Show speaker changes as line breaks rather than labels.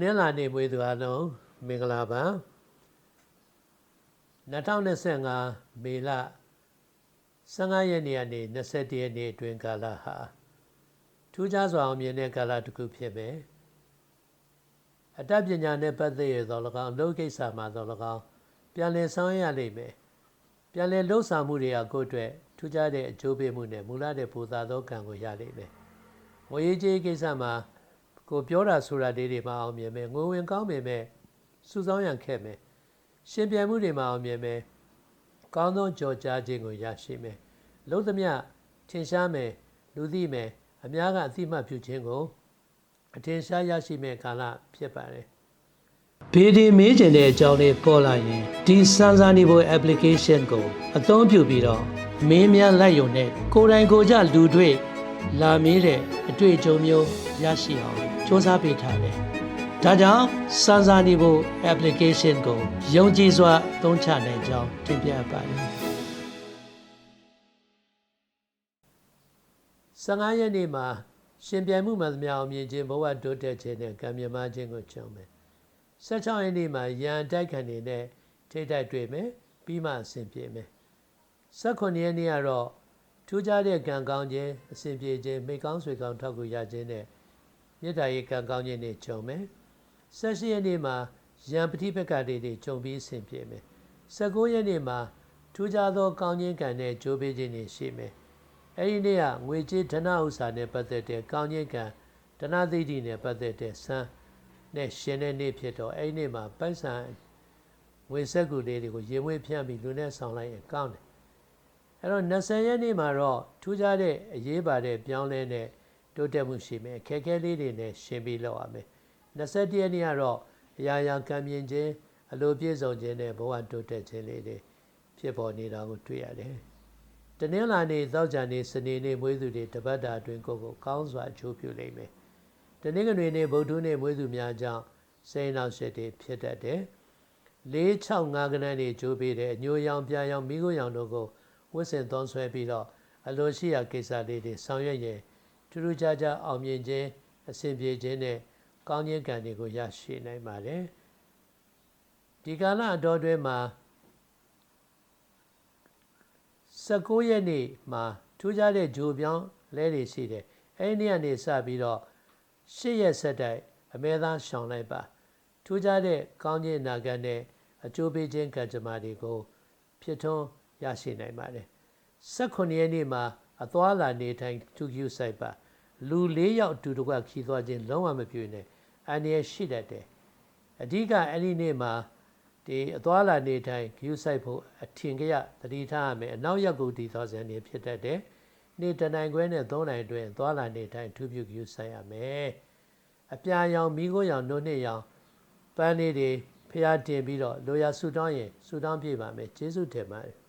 နင်္လာနေ့မွေးသူအလုံးမင်္ဂလာပါ2025မေလ15ရက်နေ့ကနေ21ရက်နေ့အတွင်းကာလဟာထူးခြားစွာအောင်မြင်တဲ့ကာလတစ်ခုဖြစ်ပဲအတတ်ပညာနဲ့ပတ်သက်ရသော၎င်းအလုပ်ကိစ္စမှာသော၎င်းပြန်လည်ဆောင်ရွက်ရလိမ့်မယ်ပြန်လည်လှုပ်ဆောင်မှုတွေကကိုယ့်အတွက်ထူးခြားတဲ့အကျိုးပေးမှုနဲ့မူလတဲ့ပူဇာသောကံကိုရလိမ့်မယ်ဝေရေးကြီးကိစ္စမှာ ကိုပြောတာဆိုတာလေးတွေမအောင်မြင်မယ်ငိုဝင်ကောင်းပေမဲ့စူဆောင်းရန်ခက်မယ်ရှင်ပြန်မှုတွေမအောင်မြင်မယ်ကောင်းသောကြော်ကြားခြင်းကိုရရှိမယ်လုံးသမျှထင်ရှားမယ်လူသိမယ်အများကအသိမှတ်ပြုခြင်းကိုအထင်ရှားရရှိမဲ့ကာလဖြစ်ပါတယ်ဘေဒီမေးကျင်တဲ့အကြောင်းလေးပေါ်လာရင်ဒီစမ်းစာနေဖို့ application ကိုအသုံးပြုပြီးတော့မင်းများလိုက်ရုံနဲ့ကိုယ်တိုင်ကိုယ်ကြလူတွေ့လာမေးတဲ့အတွေ့အကြုံမျိုးရရှိအောင် စ조사ပေးထားတယ်။ဒါကြောင့်စမ်းစာနေဖို့ application ကိုယုံကြည်စွာသုံးချနိုင်ကြောင်းတင်ပြပါတယ်။15ရက်နေ့မှာရှင်ပြိုင်မှုမှန်သမျှအောင်မြင်ခြင်းဘဝတိုးတက်ခြင်းနဲ့ကံမြမခြင်းကိုကြုံမယ်။16ရက်နေ့မှာရန်တိုက်ခံနေနဲ့ထိတိုက်တွေ့မယ်ပြီးမှအဆင်ပြေမယ်။18ရက်နေ့ကတော့ထူးခြားတဲ့ကံကောင်းခြင်းအဆင်ပြေခြင်းမိကောင်းဆွေကောင်းထောက်ကူရခြင်းနဲ့ မြစ်တာရေးကံကောင်းခြင်းတွေကြုံမယ်။18ရက်နေ့မှာရန်ပဋိပက္ခတွေတွေကြုံပြီးအဆင်ပြေမယ်။19ရက်နေ့မှာထူးခြားသောကောင်းခြင်းကံနဲ့ကြိုးပေးခြင်းတွေရှိမယ်။အဲဒီနေ့ကငွေကြေးဓနဥစ္စာနဲ့ပတ်သက်တဲ့ကောင်းခြင်းကံဓနသိတိနဲ့ပတ်သက်တဲ့ဆန်းနဲ့ရှင်တဲ့နေ့ဖြစ်တော့အဲဒီနေ့မှာပိုက်ဆံငွေဆက်ကူလေးတွေကိုရေမွေးဖြန့်ပြီးလူနဲ့ဆောင်လိုက်ရင်ကောင်းတယ်။အဲတော့20ရက်နေ့မှာတော့ထူးခြားတဲ့အရေးပါတဲ့ပြောင်းလဲတဲ့ တိုးတက်မှုရှိမယ်ခက်ခဲလေးတွေနဲ့ရှင်းပြီးလောက်ရမယ်21ရက်နေ့ကတော့အရာရာကံမြင်ခြင်းအလိုပြည့်စုံခြင်းနဲ့ဘဝတိုးတက်ခြင်းလေးတွေဖြစ်ပေါ်နေတာကိုတွေ့ရတယ်တနင်္လာနေ့သောကြာနေ့စနေနေ့မွေးသူတွေတပတ်တာအတွင်းကိုယ်ကိုကောင်းစွာအကျိုးပြုလိမ့်မယ်တနင်္ဂနွေနေ့ဗုဒ္ဓနေ့မွေးသူများကြောင့်စိန်နောက်ဆက်တွေဖြစ်တတ်တယ်၄6 5ကနန်းတွေဂျိုးပေးတယ်အညိုရောင်ပြာရောင်မိခိုးရောင်တို့ကိုဝတ်ဆင်သွန်းဆွဲပြီးတော့အလိုရှိရာကိစ္စလေးတွေဆောင်ရွက်ရင် ထူးထူးခြားခြားအောင်မြင်ခြင်းအဆင်ပြေခြင်းနဲ့ကောင်းခြင်းကံတွေကိုရရှိနိုင်ပါတယ်ဒီကာလအတော်တွင်မှာ19ရက်နေ့မှာထူးခြားတဲ့ဂျိုပြောင်းလဲတွေရှိတယ်အဲ့ဒီနေ့ကနေစပြီးတော့10ရက်ဆက်တိုက်အမဲသားရှောင်လိုက်ပါထူးခြားတဲ့ကောင်းခြင်းနာဂတ်နဲ့အကျိုးပေးခြင်းကံကြမ္မာတွေကိုဖြစ်ထွန်းရရှိနိုင်ပါတယ်18ရက်နေ့မှာ အသွာလာနေထိုင်သူကျူဆိုင်ပါလူ၄ယောက်အတူတကွခီးသွားခြင်းလုံးဝမပြုနဲ့အန္တရာယ်ရှိတတ်တယ်အဓိကအဲ့ဒီနေ့မှာဒီအသွာလာနေထိုင်ဂယူဆိုင်ဖို့အထင်ကြရသတိထားရမယ်အနောက်ရက်ကိုတည်သောဇန်နေဖြစ်တတ်တယ်နေ့တနိုင်ခွဲနဲ့၃နိုင်အတွင်းသွာလာနေထိုင်ထူးပြုဂယူဆိုင်ရမယ်အပြာရောင်မိခိုးရောင်နှုတ်နှစ်ရောင်ပန်းလေးတွေဖျားတင်ပြီးတော့လိုရာဆူတောင်းရင်ဆူတောင်းပြပါမယ်ကျေးဇူးတင်ပါတယ်